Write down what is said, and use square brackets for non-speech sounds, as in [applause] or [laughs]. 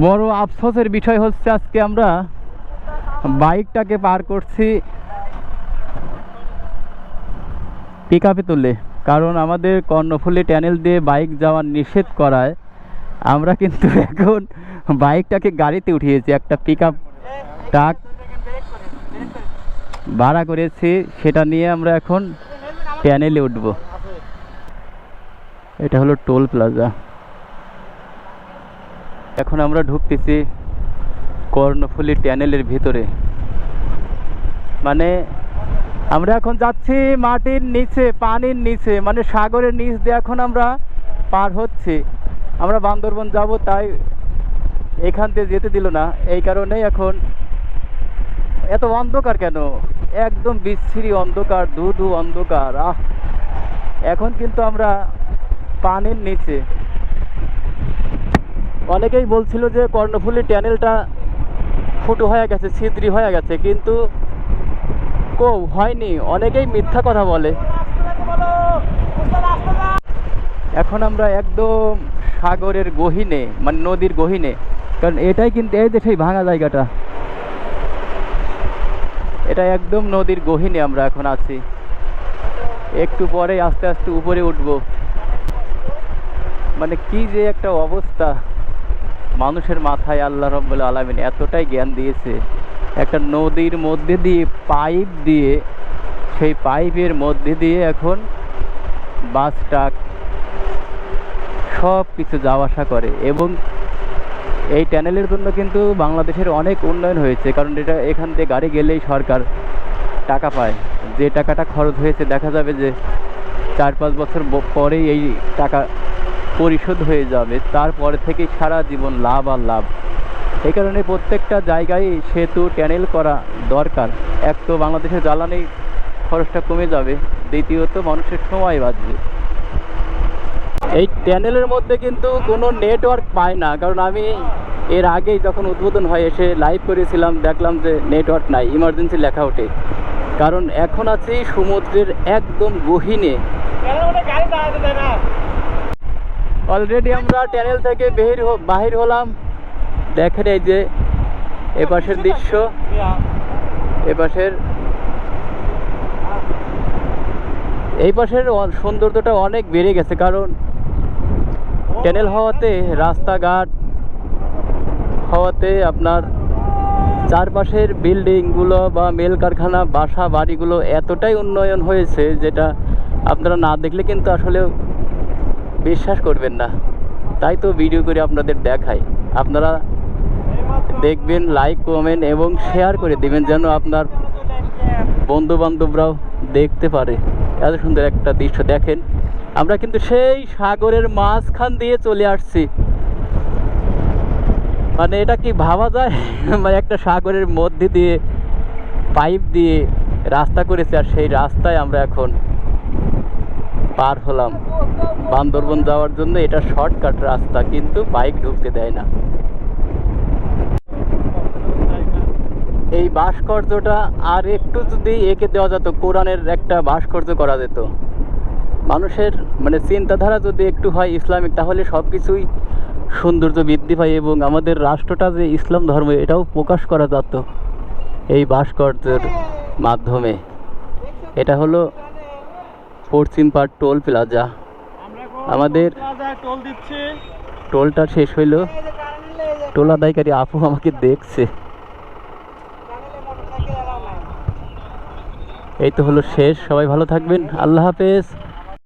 বড় আফসোসের বিষয় হচ্ছে আজকে আমরা বাইকটাকে পার করছি পিক আপে তুলে কারণ আমাদের কর্ণফুলি ট্যানেল দিয়ে বাইক যাওয়ার নিষেধ করায়। আমরা কিন্তু [laughs] এখন বাইকটাকে গাড়িতে উঠিয়েছি, একটা পিক আপ ট্রাক ভাড়া করেছি, সেটা নিয়ে আমরা এখন ট্যানেলে উঠব। এটা হলো টোল প্লাজা। এখন আমরা ঢুকতেছি কর্ণফুলি ট্যানেলের ভিতরে। মানে আমরা এখন যাচ্ছি মাটির নিচে, পানির নিচে মানে সাগরের নিচ দিয়ে এখন আমরা পার হচ্ছি। আমরা বান্দরবন যাব, তাই এখান দিয়ে যেতে দিল না। এই কারণে এখন এত অন্ধকার কেন? একদম বিচ্ছিরি অন্ধকার ধু ধু অন্ধকার, আহ! এখন কিন্তু আমরা পানির নিচে। অনেকেই বলছিল যে কর্ণফুলী ট্যানেলটা ফুটো হয়ে গেছে, ছিদ্রি হয়ে গেছে, কিন্তু কো, হয়নি। অনেকেই মিথ্যা কথা বলে। এখন আমরা একদম সাগরের গহিনে মানে নদীর গহিনে। কারণ এটাই কিন্তু এই সেই ভাঙা জায়গাটা। এটা একদম নদীর গহিনে আমরা এখন আছি। একটু পরে আস্তে আস্তে উপরে উঠব। মানে কি যে একটা অবস্থা। মানুষের মাথায় আল্লাহ রব্বুল আলমিন এতটাই জ্ঞান দিয়েছে, একটা নদীর মধ্যে দিয়ে পাইপ দিয়ে, সেই পাইপের মধ্যে দিয়ে এখন বাস ট্রাক সব কিছু যাওয়া আসা করে এবং এই ট্যানেলের জন্য কিন্তু বাংলাদেশের অনেক উন্নয়ন হয়েছে, কারণ এটা এখান থেকে গাড়ি গেলেই সরকার টাকা পায়। যে টাকাটা খরচ হয়েছে, দেখা যাবে যে চার পাঁচ বছর পরেই এই টাকা পরিশোধ হয়ে যাবে, তারপরে থেকেই সারা জীবন লাভ আর লাভ। এই কারণে প্রত্যেকটা জায়গায় সেতু, ট্যানেল করা দরকার। এক তো বাংলাদেশের জ্বালানি খরচটা কমে যাবে, দ্বিতীয়ত মানুষের সময় বাঁচবে। এই ট্যানেলের মধ্যে কিন্তু কোনো নেটওয়ার্ক পায় না, কারণ আমি এর আগেই যখন উদ্বোধন হয়, এসে লাইভ করেছিলাম, দেখলাম যে নেটওয়ার্ক নাই ইমার্জেন্সি লেখা ওঠে। কারণ এখন আছি সমুদ্রের একদম গহীনে। অলরেডি আমরা ট্যানেল থেকে বের বাহির হলাম। দেখেন এই যে এপাশের দৃশ্য, এপাশের এই পাশের সৌন্দর্যটা অনেক বেড়ে গেছে, কারণ ট্যানেল হওয়াতে রাস্তাঘাট, হওয়াতে আপনার চারপাশের বিল্ডিংগুলো বা মেল কারখানা, বাসা বাড়িগুলো এতটাই উন্নয়ন হয়েছে যেটা আপনারা না দেখলে কিন্তু আসলে বিশ্বাস করবেন না। তাই তো ভিডিও করে আপনাদের দেখাই। আপনারা দেখবেন লাইক কমেন্ট এবং শেয়ার করে দিবেন যেন আপনার বন্ধু বান্ধবরাও দেখতে পারে। এত সুন্দর একটা দৃশ্য দেখেন। আমরা কিন্তু সেই সাগরের মাঝখান দিয়ে চলে আসছি। মানে এটা কি ভাবা যায়? মানে একটা সাগরের মধ্যে দিয়ে পাইপ দিয়ে রাস্তা করেছে আর সেই রাস্তায় আমরা এখন পার হলাম। বান্দরবন যাওয়ার জন্য এটা শর্টকাট রাস্তা, কিন্তু বাইক ঢুকতে দেয় না। এই ভাস্কর্যটা আর একটু যদি এঁকে দেওয়া যেত, কোরআনের একটা ভাস্কর্য করা যেত। মানুষের মানে চিন্তাধারা যদি একটু হয় ইসলামিক, তাহলে সব কিছুই সৌন্দর্য বৃদ্ধি পায় এবং আমাদের রাষ্ট্রটা যে ইসলাম ধর্ম, এটাও প্রকাশ করা যেত এই ভাস্কর্যের মাধ্যমে। এটা হলো পশ্চিম পাড় টোল প্লাজা। আমাদের টোলটা শেষ হইল। টোল আদায়কারী আপু আমাকে দেখছে। এই তো হলো শেষ। সবাই ভালো থাকবেন। আল্লাহ হাফেজ।